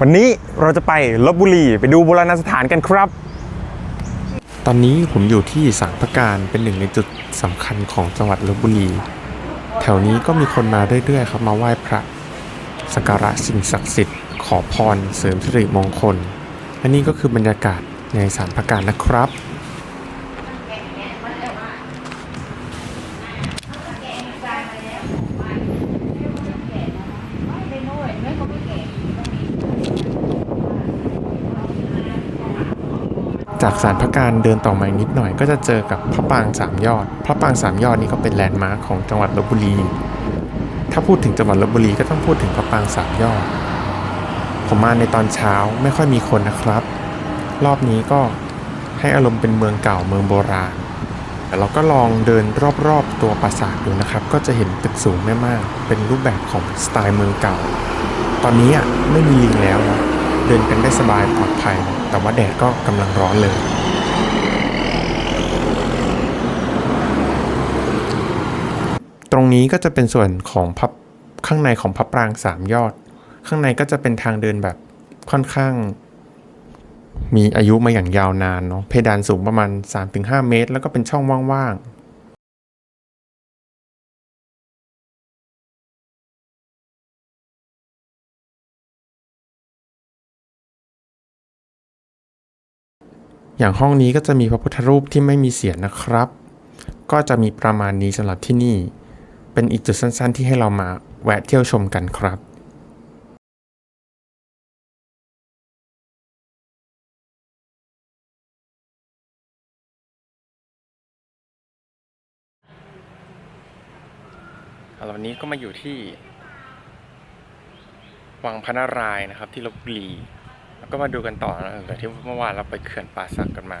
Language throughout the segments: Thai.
วันนี้เราจะไปลบบุรีไปดูโบราณสถานกันครับ ตอนนี้ผมอยู่ที่สารพระการเป็นหนึ่งในจุดสำคัญของจังหวัดลบบุรี แถวนี้ก็มีคนมาเรื่อยๆครับมาไหว้พระสักการะสิ่งศักดิ์สิทธิ์ขอพรเสริมสิริมงคล และนี่ก็คือบรรยากาศในสารพระการนะครับ จากสารพระการเดินต่อมาอีกนิดหน่อย ก็จะเจอกับพระปางสามยอด พระปางสามยอดนี่ก็เป็นแลนด์มาร์คของจังหวัดลบบุรี ถ้าพูดถึงจังหวัดลบบุรีก็ต้องพูดถึงพระปางสามยอด ผมมาในตอนเช้าไม่ค่อยมีคนนะครับ รอบนี้ก็ให้อารมณ์เป็นเมืองเก่าเมืองโบราณแต่เราก็ลองเดินรอบๆตัวปราสาทดูนะครับ ก็จะเห็นตึกสูงไม่มาก เป็นรูปแบบของสไตล์เมืองเก่า ตอนนี้อะไม่มีลิงแล้วนะเดินกันได้สบายปลอดภัย แต่ว่าแดดก็กำลังร้อนเลย ตรงนี้ก็จะเป็นส่วนของพับข้างในของพับปรางสามยอด ข้างในก็จะเป็นทางเดินแบบค่อนข้าง มีอายุมาอย่างยาวนานเนาะเพดานสูงประมาณ 3-5 เมตร แล้วก็เป็นช่องว่างๆ อย่างห้องนี้ก็จะมีพระพุทธรูปที่ไม่มีเสียงนะครับ ก็จะมีประมาณนี้สำหรับที่นี่ เป็นอีกจุดสั้นๆ ที่ให้เรามาแวะเที่ยวชมกันครับเรานี้ก็มาอยู่ที่ วังพระนารายณ์นะครับ ที่ลบบุรี แล้วก็มาดูกันต่อนะหลังจากที่เมื่อวานเราไปเขื่อนป่าสักกันมา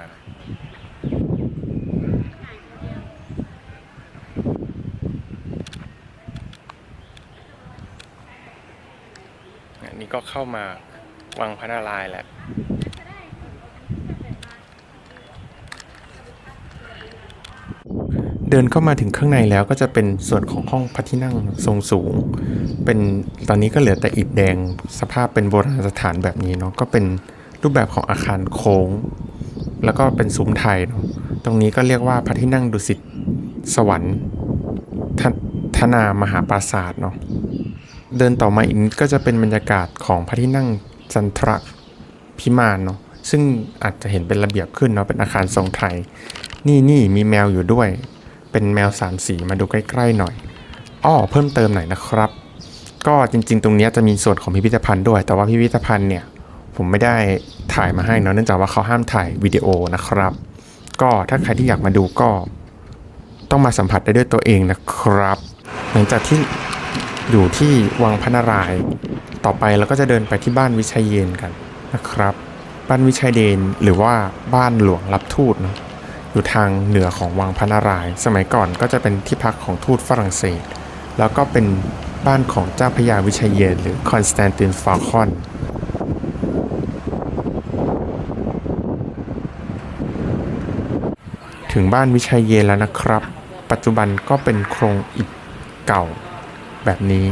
อันนี้ก็เข้ามาวังพระนารายณ์แล้ว เดินเข้ามาถึงข้างในแล้วก็จะเป็นส่วนของห้องพระที่นั่งทรงสูง เป็นตอนนี้ก็เหลือแต่อิฐแดงสภาพเป็นโบราณสถานแบบนี้เนาะก็เป็นรูปแบบของอาคารโค้ง แล้วก็เป็นซุ้มไทยเนาะตรงนี้ก็เรียกว่าพระที่นั่งดุสิตสวรรค์ทธนามหาปราสาทเนาะเดินต่อมาอีกนิดก็จะเป็นบรรยากาศของพระที่นั่งจันทรพิมานเนาะซึ่งอาจจะเห็นเป็นระเบียบขึ้นเนาะเป็นอาคารทรงไทย นี่นี่มีแมวอยู่ด้วย เป็นแมวสามสีมาดูใกล้ๆหน่อยอ้อเพิ่มเติมหน่อยนะครับ ก็จริงๆ ตรงนี้จะมีส่วนของพิพิธภัณฑ์ด้วย แต่ว่าพิพิธภัณฑ์เนี่ยผมไม่ได้ถ่ายมาให้เนอะเนื่องจากว่าเขาห้ามถ่ายวิดีโอนะครับ ก็ถ้าใครที่อยากมาดูก็ต้องมาสัมผัสได้ด้วยตัวเองนะครับ หลังจากที่อยู่ที่วังพนาราย ต่อไปเราก็จะเดินไปที่บ้านวิชัยเยนกันนะครับ บ้านวิชัยเดนหรือว่าบ้านหลวงรับทูตเนอะ อยู่ทางเหนือของวังพระนารายณ์สมัยก่อนก็จะเป็นที่พักของทูตฝรั่งเศส แล้วก็เป็นบ้านของเจ้าพระยาวิชัยเยนหรือคอนสแตนตินฟาคอนถึงบ้านวิชัยเยนแล้วนะครับ ปัจจุบันก็เป็นโครงอิฐเก่าแบบนี้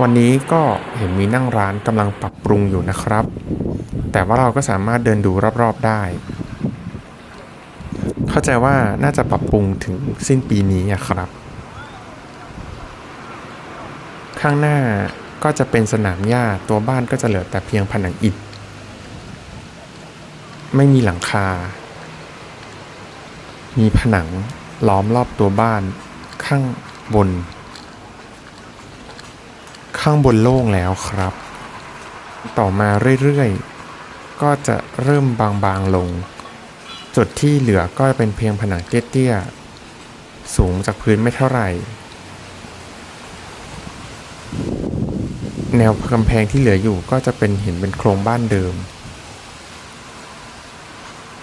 วันนี้ก็เห็นมีนั่งร้านกำลังปรับปรุงอยู่นะครับ แต่ว่าเราก็สามารถเดินดูรอบๆได้ เข้าใจว่าน่าจะปรับปรุงถึงสิ้นปีนี้ครับ ข้างหน้าก็จะเป็นสนามหญ้าตัวบ้านก็จะเหลือแต่เพียงผนังอิฐไม่มีหลังคา มีผนังล้อมรอบตัวบ้าน ข้างบน ข้างบนโล่งแล้วครับ ต่อมาเรื่อยๆ ก็จะเริ่มบางๆลง จุดที่เหลือก็เป็นเพียงผนังเตี้ยๆ สูงจากพื้นไม่เท่าไหร่ แนวกำแพงที่เหลืออยู่ก็จะเป็นเห็นเป็นโครงบ้านเดิม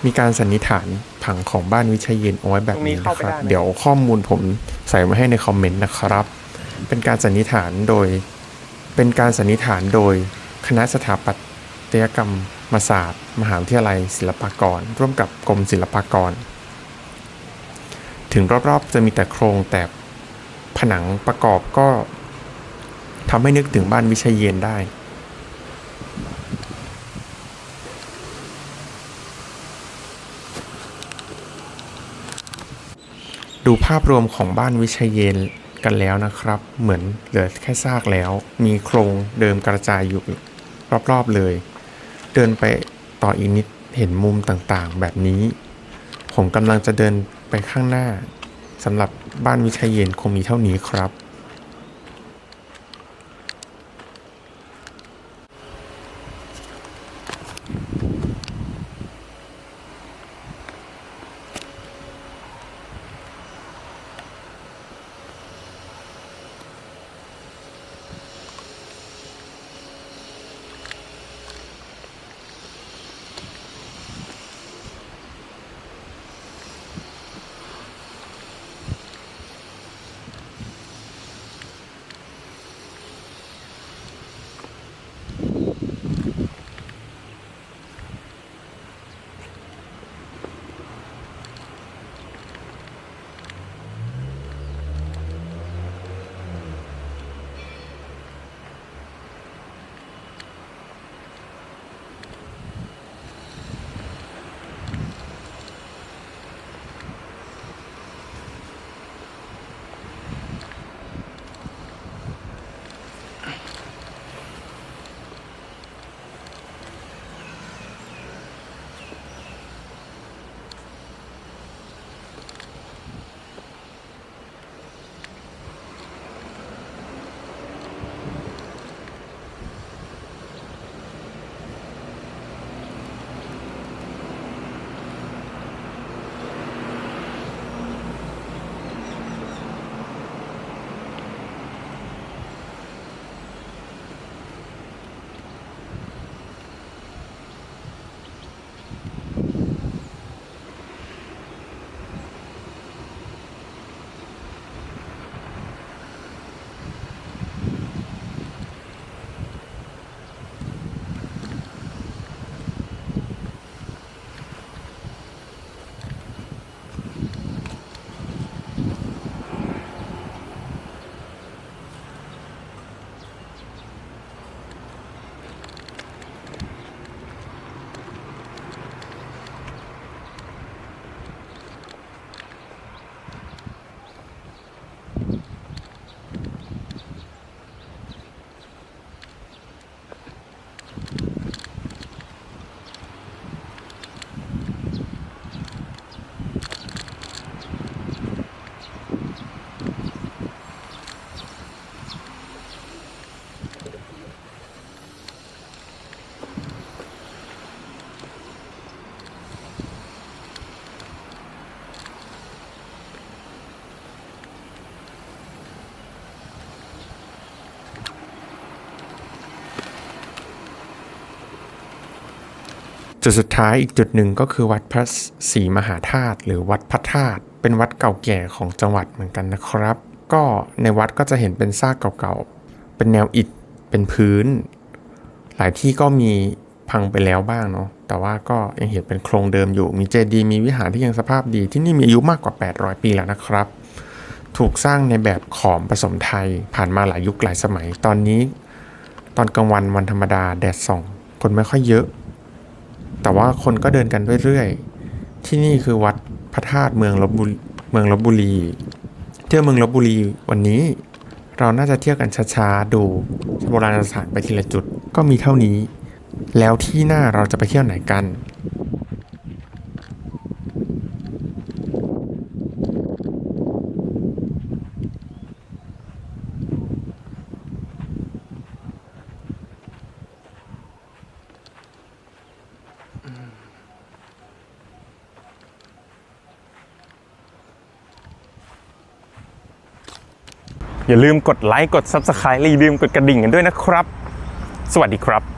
มีการสันนิษฐานผังของบ้านวิชัยเย็นเอาไว้แบบนี้นะครับ เดี๋ยวข้อมูลผมใส่ไว้ให้ในคอมเมนต์นะครับ เป็นการสันนิษฐานโดย เป็นการสันนิษฐานโดยคณะสถาปัตยกรรม มศาสตร์ มหาวิทยาลัยศิลปากร ร่วมกับกรมศิลปากร ถึงรอบๆจะมีแต่โครงแต่ผนังประกอบก็ทำให้นึกถึงบ้านวิชัยเยนได้ ดูภาพรวมของบ้านวิชัยเยนกันแล้วนะครับ เหมือนเหลือแค่ซากแล้ว มีโครงเดิมกระจายอยู่รอบๆเลย เดินไปต่ออีกนิดเห็นมุมต่างๆ แบบนี้ ผมกำลังจะเดินไปข้างหน้าสำหรับบ้านวิชัยเยนคงมีเท่านี้ครับ จุดสุดท้ายอีกจุดหนึ่งก็คือวัดพระศรีมหาธาตุหรือวัดพระธาตุเป็นวัดเก่าแก่ของจังหวัดเหมือนกันนะครับ ก็ในวัดก็จะเห็นเป็นซากเก่าๆ เป็นแนวอิฐเป็นพื้น หลายที่ก็มีพังไปแล้วบ้างเนาะแต่ว่าก็ยังเห็นเป็นโครงเดิมอยู่มีเจดีย์มีวิหารที่ยังสภาพดี ที่นี่มีอายุมากกว่า 800 ปีแล้วนะครับ ถูกสร้างในแบบขอมผสมไทยผ่านมาหลายยุคหลายสมัยตอนนี้ ตอนกลางวันวันธรรมดาแดดส่อง คนไม่ค่อยเยอะ แต่ว่าคนก็เดินกันเรื่อยๆ ที่นี่คือวัดพระธาตุเมืองลบบุรีเมืองลบบุรี เที่ยวเมืองลบบุรีวันนี้ เราน่าจะเที่ยวกันช้าๆ ดูโบราณสถานไปทีละจุดก็มีเท่านี้ แล้วที่หน้าเราจะไปเที่ยวไหนกัน อย่าลืมกดไลค์กด Subscribe และอย่าลืมกดกระดิ่งกันด้วยนะครับ สวัสดีครับ